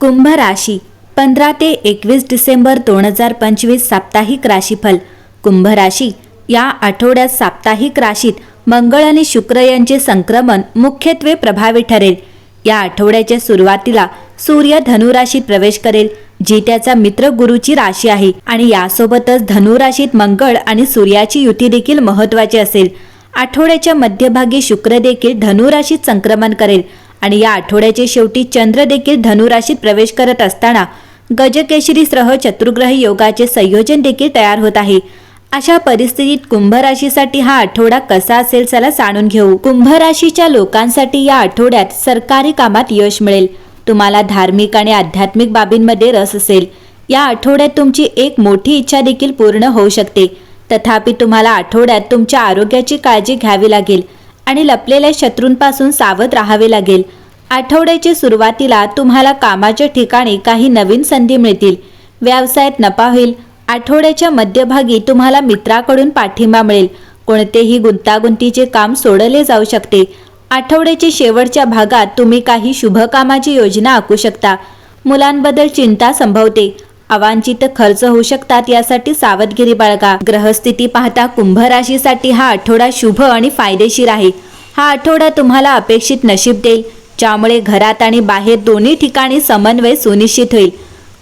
कुंभ राशी पंधरा ते एकवीस डिसेंबर दोन हजार पंचवीस साप्ताहिक राशीफल. कुंभ राशी या आठवड्यात साप्ताहिक राशीत मंगळ आणि शुक्र यांचे संक्रमण मुख्यत्वे प्रभावी ठरेल. या आठवड्याच्या सुरुवातीला सूर्य धनुराशीत प्रवेश करेल जी त्याचा मित्र गुरुची राशी आहे आणि यासोबतच धनुराशीत मंगळ आणि सूर्याची युती देखील महत्वाची असेल. आठवड्याच्या मध्यभागी शुक्र देखील धनुराशीत संक्रमण करेल आणि या आठवड्याच्या शेवटी चंद्र देखील धनुराशीत प्रवेश करत असताना गजकेशरीसह चतुर्ग्रह योगाचे संयोजन देखील तयार होत आहे. अशा परिस्थितीत कुंभ राशीसाठी हा आठवडा कसा असेल चला जाणून घेऊ. कुंभ राशीच्या लोकांसाठी या आठवड्यात सरकारी कामात यश मिळेल. तुम्हाला धार्मिक आणि आध्यात्मिक बाबींमध्ये रस असेल. या आठवड्यात तुमची एक मोठी इच्छा देखील पूर्ण होऊ शकते. तथापि तुम्हाला आठवड्यात तुमच्या आरोग्याची काळजी घ्यावी लागेल. आणि लपलेल्या शत्रूंपासून सावध राहावे लागेल. आठवड्याच्या सुरुवातीला तुम्हाला कामाच्या ठिकाणी काही नवीन संधी मिळतील. व्यवसायात नफा होईल. आठवड्याच्या मध्यभागी तुम्हाला मित्राकडून पाठिंबा मिळेल. कोणतेही गुंतागुंतीचे काम सोडले जाऊ शकते. आठवड्याच्या शेवटच्या भागात तुम्ही काही शुभ कामाची योजना आखू शकता. मुलांबद्दल चिंता संभवते. अवांछित खर्च होऊ शकतात यासाठी सावधगिरी बाळगा. ग्रहस्थिती पाहता कुंभ राशीसाठी हा आठवडा शुभ आणि फायदेशीर आहे. हा आठवडा तुम्हाला अपेक्षित नशीब देईल ज्यामुळे घरात आणि बाहेर दोन्ही ठिकाणी समन्वय सुनिश्चित होईल.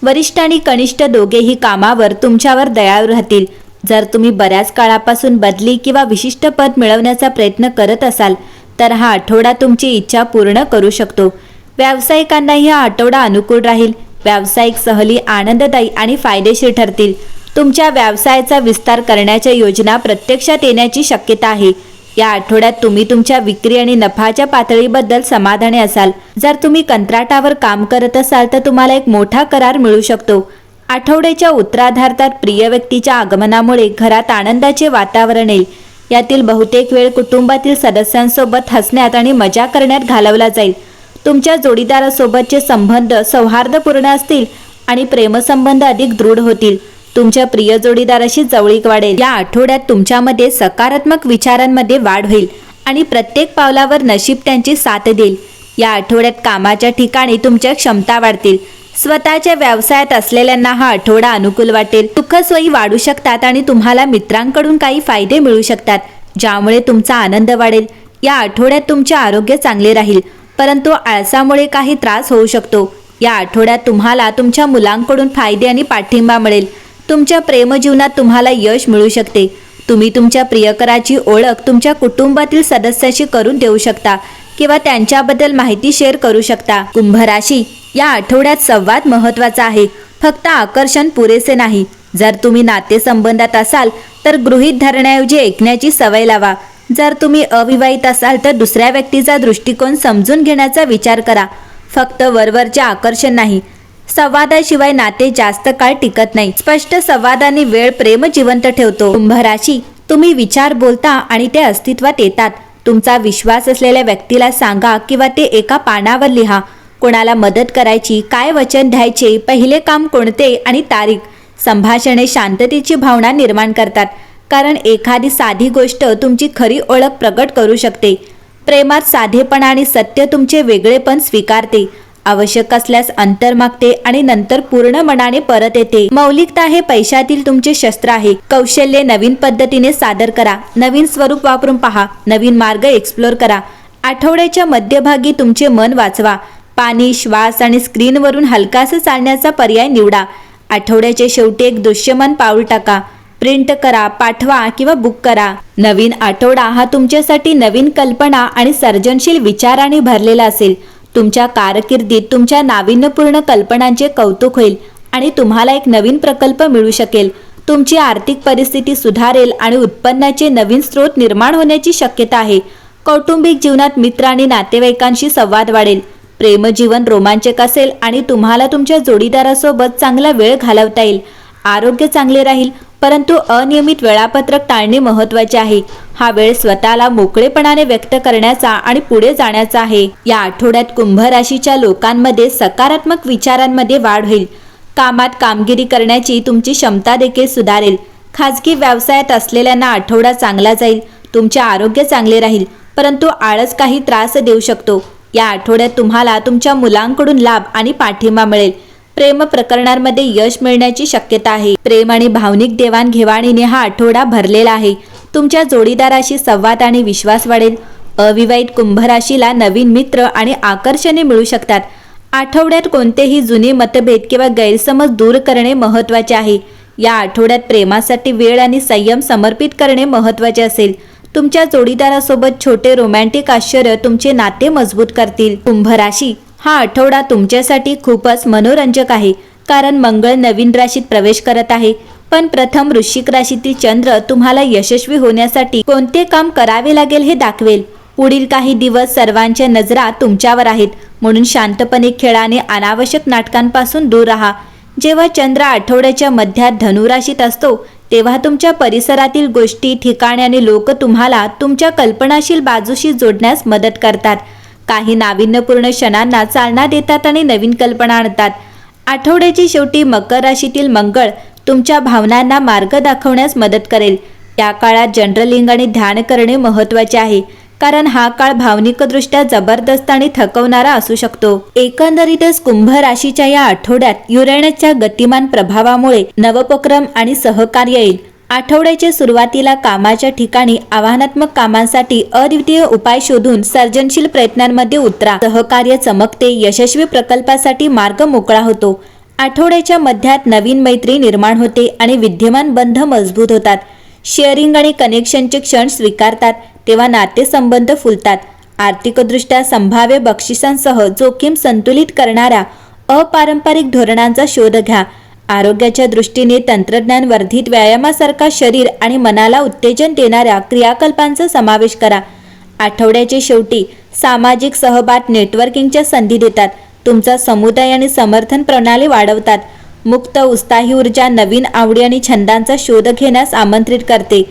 वरिष्ठ आणि कनिष्ठ दोघेही कामावर तुमच्यावर दयाळू राहतील. जर तुम्ही बऱ्याच काळापासून बदली किंवा विशिष्ट पद मिळवण्याचा प्रयत्न करत असाल तर हा आठवडा तुमची इच्छा पूर्ण करू शकतो. व्यावसायिकांनाही हा आठवडा अनुकूल राहील. व्यावसायिक सहली आनंददायी आणि फायदेशीर ठरतील. तुमच्या व्यवसायाचा विस्तार करण्याच्या योजना प्रत्यक्षात येण्याची शक्यता आहे. या आठवड्यात तुम्ही तुमच्या विक्री आणि नफाच्या पातळीबद्दल समाधानी असाल. जर तुम्ही कंत्राटावर काम करत असाल तर तुम्हाला एक मोठा करार मिळू शकतो. आठवड्याच्या उत्तराधार्तात प्रिय व्यक्तीच्या आगमनामुळे घरात आनंदाचे वातावरण येईल. यातील बहुतेक वेळ कुटुंबातील सदस्यांसोबत हसण्यात आणि मजा करण्यात घालवला जाईल. तुमच्या जोडीदारासोबतचे संबंध सौहार्दपूर्ण असतील आणि प्रेमसंबंध अधिक दृढ होतील. तुमच्या प्रिय जोडीदाराशी जवळीक वाढेल. या आठवड्यात तुमच्यामध्ये सकारात्मक विचारांमध्ये वाढ होईल आणि प्रत्येक पावलावर नशीब त्यांची साथ देईल. या आठवड्यात कामाच्या ठिकाणी तुमच्या क्षमता वाढतील. स्वतःच्या व्यवसायात असलेल्यांना हा आठवडा अनुकूल वाटेल. दुःखसोयी वाढू शकतात आणि तुम्हाला मित्रांकडून काही फायदे मिळू शकतात ज्यामुळे तुमचा आनंद वाढेल. या आठवड्यात तुमचे आरोग्य चांगले राहील. परंतु आळसामुळे काही त्रास होऊ शकतो. या आठवड्यात तुम्हाला तुमच्या मुलांकडून फायदे आणि पाठिंबा मिळेल. तुमच्या प्रेमजीवनात तुम्हाला यश मिळू शकते. तुम्ही तुमच्या प्रियकराची ओळख तुमच्या कुटुंबातील सदस्याशी करून देऊ शकता किंवा त्यांच्याबद्दल माहिती शेअर करू शकता. कुंभ राशी या आठवड्यात संवाद महत्त्वाचा आहे. फक्त आकर्षण पुरेसे नाही. जर तुम्ही नातेसंबंधात असाल तर गृहीत धरण्याऐवजी ऐकण्याची सवय लावा. जर तुम्ही अविवाहित असाल तर दुसऱ्या व्यक्तीचा दृष्टिकोन समजून घेण्याचा विचार करा. फक्त वरवरचे आकर्षण नाही. संवादाशिवाय नाते जास्त काळ टिकत नाही. स्पष्ट संवादाने वेळ प्रेम जिवंत ठेवतो. कुंभराशी तुम्ही विचार बोलता आणि ते अस्तित्वात येतात. तुमचा विश्वास असलेल्या व्यक्तीला सांगा किंवा ते एका पानावर लिहा. कोणाला मदत करायची काय वचन द्यायचे पहिले काम कोणते आणि तारीख. संभाषणे शांततेची भावना निर्माण करतात. कारण एखादी साधी गोष्ट तुमची खरी ओळख प्रकट करू शकते. प्रेमात साधेपणा आणि सत्य तुमचे वेगळेपण स्वीकारते. आवश्यक असल्यास अंतर मागते आणि नंतर पूर्ण मनाने परत येते. मौलिकता हे पैशातील तुमचे शस्त्र आहे. कौशल्य नवीन पद्धतीने सादर करा. नवीन स्वरूप वापरून पहा. नवीन मार्ग एक्सप्लोर करा. आठवड्याच्या मध्यभागी तुमचे मन वाचवा. पाणी श्वास आणि स्क्रीनवरून हलकासं चालण्याचा पर्याय निवडा. आठवड्याच्या शेवटी एक दृश्यमान पाऊल टाका. प्रिंट करा पाठवा किंवा बुक करा. नवीन आठवडा हा तुमच्यासाठी नवीन कल्पना आणि सर्जनशील विचाराने भरलेला असेल. तुमच्या कारकिर्दीत तुमच्या नाविन्यपूर्ण कल्पनांचे कौतुक होईल आणि तुम्हाला एक नवीन प्रकल्प मिळू शकेल. तुमची आर्थिक परिस्थिती सुधारेल आणि उत्पन्नाचे नवीन स्रोत निर्माण होण्याची शक्यता आहे. कौटुंबिक जीवनात मित्र आणि नातेवाईकांशी संवाद वाढेल. प्रेमजीवन रोमांचक असेल आणि तुम्हाला तुमच्या जोडीदारासोबत चांगला वेळ घालवता येईल. आरोग्य चांगले राहील. परंतु अनियमित वेळापत्रक टाळणे महत्त्वाचे आहे. हा वेळ स्वतःला मोकळेपणाने व्यक्त करण्याचा आणि पुढे जाण्याचा आहे. या आठवड्यात कुंभ राशीच्या लोकांमध्ये सकारात्मक विचारांमध्ये वाढ होईल. कामात कामगिरी करण्याची तुमची क्षमता देखील सुधारेल. खाजगी व्यवसायात असलेल्यांना आठवडा चांगला जाईल. तुमचे आरोग्य चांगले राहील. परंतु आळस काही त्रास देऊ शकतो. या आठवड्यात तुम्हाला तुमच्या मुलांकडून लाभ आणि पाठिंबा मिळेल. प्रेम प्रकरणांमध्ये यश मिळण्याची शक्यता आहे. प्रेम आणि भावनिक देवाणघेवाणीने हा आठवडा भरलेला आहे. तुमच्या जोडीदाराशी संवाद आणि विश्वास वाढेल. अविवाहित कुंभ राशीला नवीन मित्र आणि आकर्षणे मिळू शकतात. आठवड्यात कोणतेही जुने मतभेद किंवा गैरसमज दूर करणे महत्त्वाचे आहे. या आठवड्यात प्रेमासाठी वेळ आणि संयम समर्पित करणे महत्त्वाचे असेल. तुमच्या जोडीदारासोबत छोटे रोमॅन्टिक आश्चर्य तुमचे नाते मजबूत करतील. कुंभ राशी हा आठवडा तुमच्यासाठी खूपच मनोरंजक आहे. कारण मंगळ नवीन राशीत प्रवेश करत आहे. पण प्रथम वृश्चिक राशीतील चंद्र तुम्हाला यशस्वी होण्यासाठी कोणते काम करावे लागेल हे दाखवेल. पुढील काही दिवस सर्वांच्या नजरा तुमच्यावर आहेत. म्हणून शांतपणे खेळाने अनावश्यक नाटकांपासून दूर राहा. जेव्हा चंद्र आठवड्याच्या मध्यात धनुराशीत असतो तेव्हा तुमच्या परिसरातील गोष्टी ठिकाणे आणि लोक तुम्हाला तुमच्या कल्पनाशील बाजूशी जोडण्यास मदत करतात. काही नाविन्यपूर्ण क्षणांना चालना देतात आणि नवीन कल्पना आणतात. आठवड्याची शेवटी मकर राशीतील मंगळ तुमच्या भावनांना मार्ग दाखवण्यास मदत करेल. या काळात जनरलिंग आणि ध्यान करणे महत्त्वाचे आहे कारण हा काळ भावनिकदृष्ट्या जबरदस्त आणि थकवणारा असू शकतो. एकंदरीतच कुंभ राशीच्या या आठवड्यात युरेनसच्या गतिमान प्रभावामुळे नवोपक्रम आणि सहकार्य येईल. आठवड्याच्या सुरुवातीला कामाच्या ठिकाणी आव्हानात्मक कामांसाठी अद्वितीय उपाय शोधून सर्जनशील प्रयत्नांमध्ये उतरा. सहकार्य चमकते यशस्वी प्रकल्पासाठी मार्ग मोकळा होतो. आठवड्याच्या मध्यात नवीन मैत्री निर्माण होते आणि विद्यमान बंध मजबूत होतात. शेअरिंग आणि कनेक्शनचे क्षण स्वीकारतात तेव्हा नातेसंबंध फुलतात. आर्थिकदृष्ट्या संभाव्य बक्षिसांसह जोखीम संतुलित करणाऱ्या अपारंपरिक धोरणांचा शोध घ्या. आरोग्याच्या दृष्टीने तंत्रज्ञान वर्धित व्यायामासारखा शरीर आणि मनाला उत्तेजन देणाऱ्या क्रियाकल्पांचा समावेश करा. आठवड्याचे शेवटी सामाजिक सहभाग नेटवर्किंगच्या संधी देतात. तुमचा समुदाय आणि समर्थन प्रणाली वाढवतात. मुक्त उत्साही ऊर्जा नवीन आवडी आणि छंदांचा शोध घेण्यास आमंत्रित करते.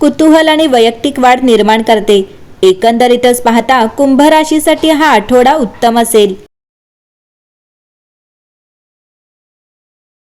कुतूहल आणि वैयक्तिक वाढ निर्माण करते. एकंदरीतच पाहता कुंभ राशीसाठी हा आठवडा उत्तम असेल.